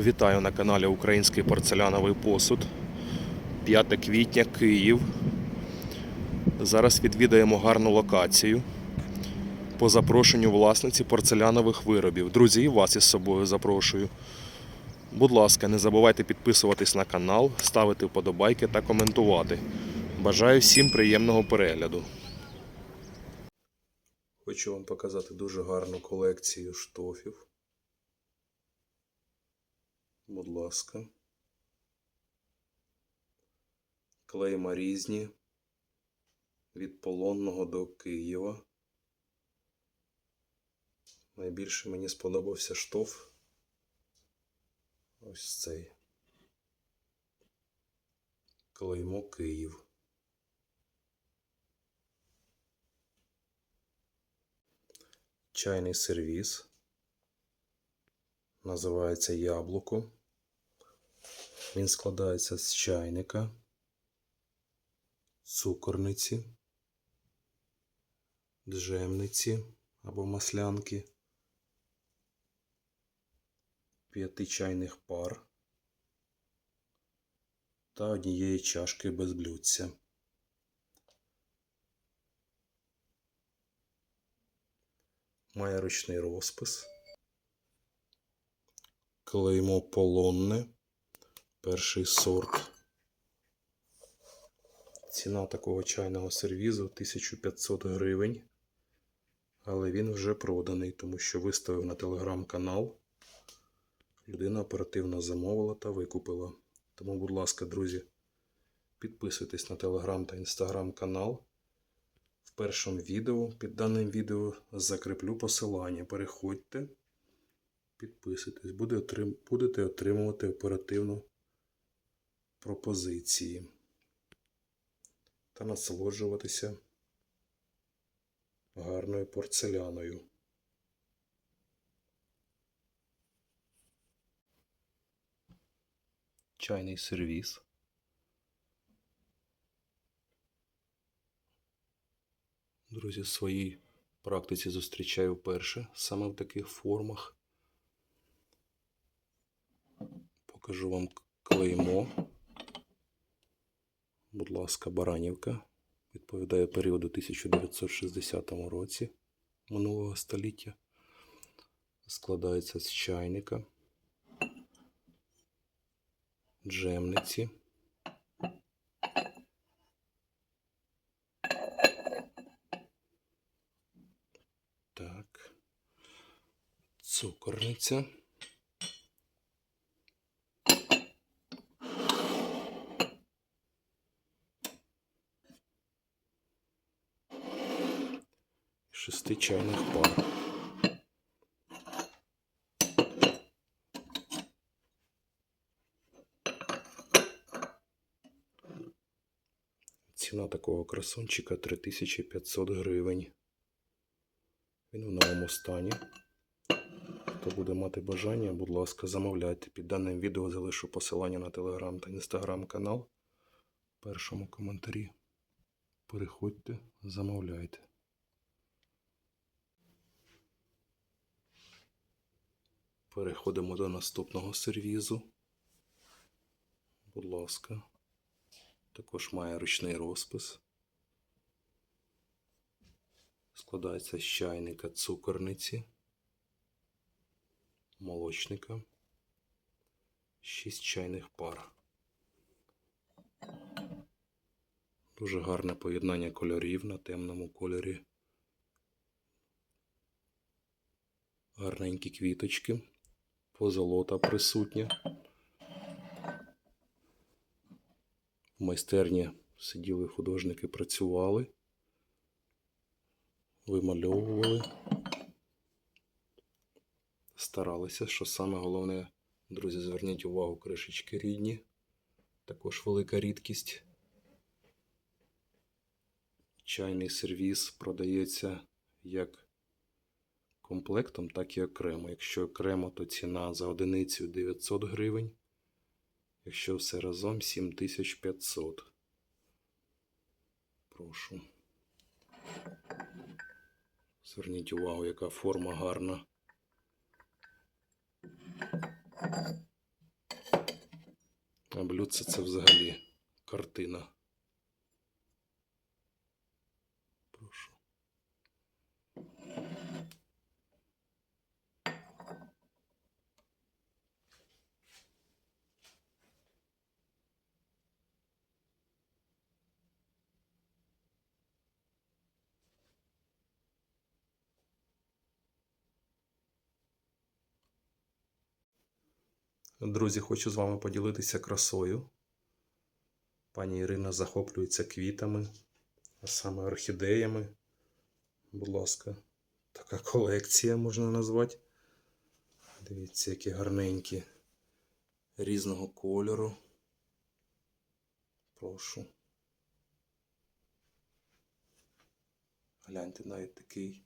Вітаю на каналі Український порцеляновий посуд. 5 квітня, Київ. Зараз відвідаємо гарну локацію по запрошенню власниці порцелянових виробів. Друзі, вас із собою запрошую. Будь ласка, не забувайте підписуватись на канал, ставити вподобайки та коментувати. Бажаю всім приємного перегляду. Хочу вам показати дуже гарну колекцію штофів. Будь ласка. Клейма різні. Від Полонного до Києва. Найбільше мені сподобався штоф. Ось цей. Клеймо Київ. Чайний сервіс. Називається яблуко. Він складається з чайника, цукорниці, джемниці або маслянки, п'яти чайних пар та однієї чашки без блюдця. Має ручний розпис. Клеймо полонне. Перший сорт. Ціна такого чайного сервізу 1500 гривень. Але він вже проданий, тому що виставив на телеграм-канал. Людина оперативно замовила та викупила. Тому, будь ласка, друзі, підписуйтесь на телеграм та інстаграм канал. В першому відео під даним відео закріплю посилання. Переходьте, підписуйтесь, будете отримувати оперативно пропозиції та насолоджуватися гарною порцеляною. Чайний сервіс. Друзі, в своїй практиці зустрічаю вперше саме в таких формах. Покажу вам клеймо. Будь ласка, Баранівка. Відповідає періоду 1960 році минулого століття. Складається з чайника, джемниці. Так. Цукорниця. Шести чайних пар. Ціна такого красунчика 3500 гривень. Він в новому стані. Хто буде мати бажання, будь ласка, замовляйте. Під даним відео залишу посилання на телеграм та інстаграм канал. В першому коментарі. Переходьте, замовляйте. Переходимо до наступного сервізу. Будь ласка. Також має ручний розпис. Складається з чайника цукорниці, молочника, 6 чайних пар. Дуже гарне поєднання кольорів на темному кольорі. Гарненькі квіточки, позолота присутня. В майстерні сиділи художники, працювали вимальовували, старалися, що саме головне, друзі, зверніть увагу, кришечки рідні, також велика рідкість. Чайний сервіс продається як комплектом, так і окремо. Якщо окремо, то ціна за одиницю 900 гривень. Якщо все разом 7500. Прошу. Зверніть увагу, яка форма гарна. А блюдце це взагалі картина. Прошу. Друзі, хочу з вами поділитися красою. Пані Ірина захоплюється квітами, а саме орхідеями. Будь ласка, така колекція можна назвати. Дивіться, які гарненькі різного кольору. Прошу. Гляньте навіть такий.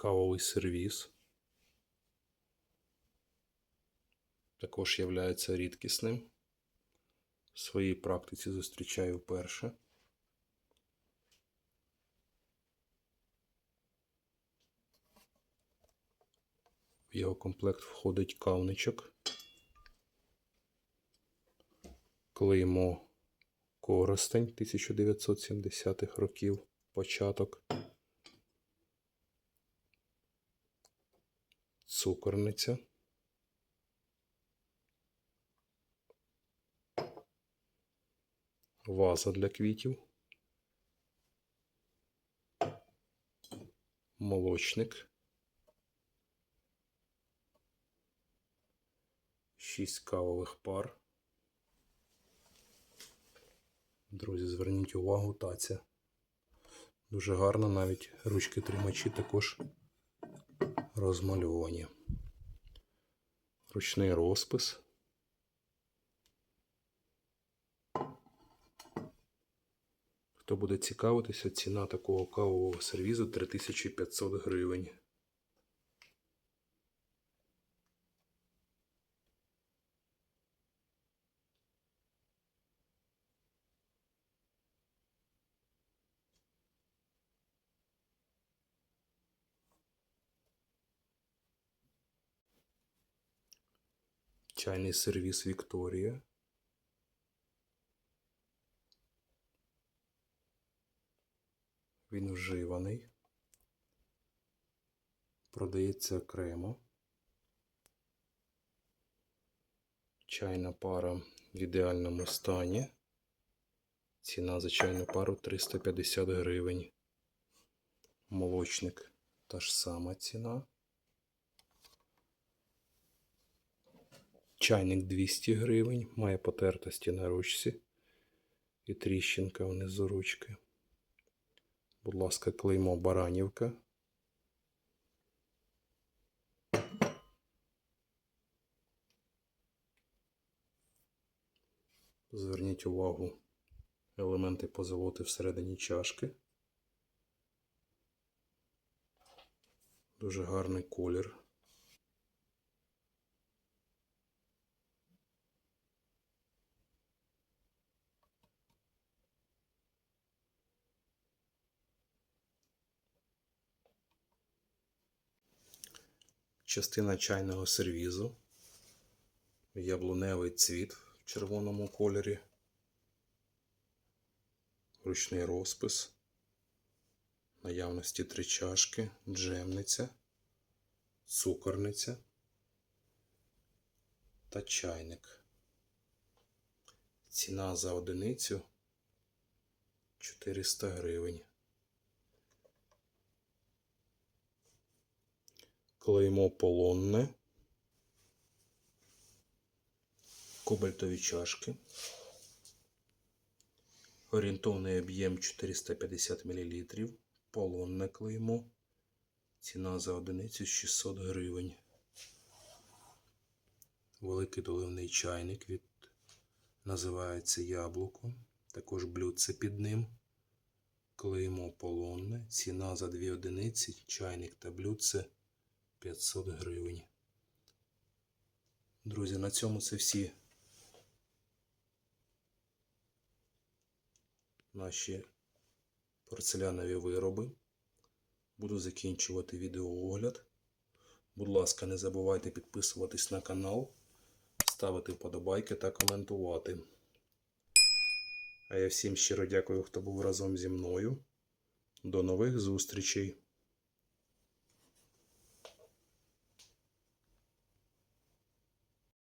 Кавовий сервіс. Також є рідкісним. В своїй практиці зустрічаю вперше. В його комплект входить кавничок. Клеймо Коростень 1970-х років початок. Цукорниця. Ваза для квітів. Молочник. Шість кавових пар. Друзі, зверніть увагу, таця. Дуже гарно, навіть ручки тримачі також розмальовані. Ручний розпис. Хто буде цікавитися, ціна такого кавового сервізу 3500 гривень. Чайний сервіс Вікторія. Він вживаний. Продається окремо. Чайна пара в ідеальному стані. Ціна за чайну пару 350 гривень. Молочник та ж сама ціна. Чайник 200 гривень, має потертості на ручці і тріщинка внизу ручки. Будь ласка, клеймо Баранівка. Зверніть увагу елементи позолоти всередині чашки. Дуже гарний колір. Частина чайного сервізу, яблуневий цвіт в червоному кольорі, ручний розпис, наявності три чашки, джемниця, цукорниця. Та чайник. Ціна за одиницю. 400 гривень. Клеймо полонне, кобальтові чашки, орієнтовний об'єм 450 мл, полонне клеймо, ціна за одиницю 600 гривень. Великий доливний чайник від називається яблуко, також блюдце під ним. Клеймо полонне, ціна за 2 одиниці, чайник та блюдце 500 гривень. Друзі, на цьому це всі наші порцелянові вироби. Буду закінчувати відеоогляд. Будь ласка, не забувайте підписуватись на канал, ставити вподобайки та коментувати. А я всім щиро дякую, хто був разом зі мною. До нових зустрічей!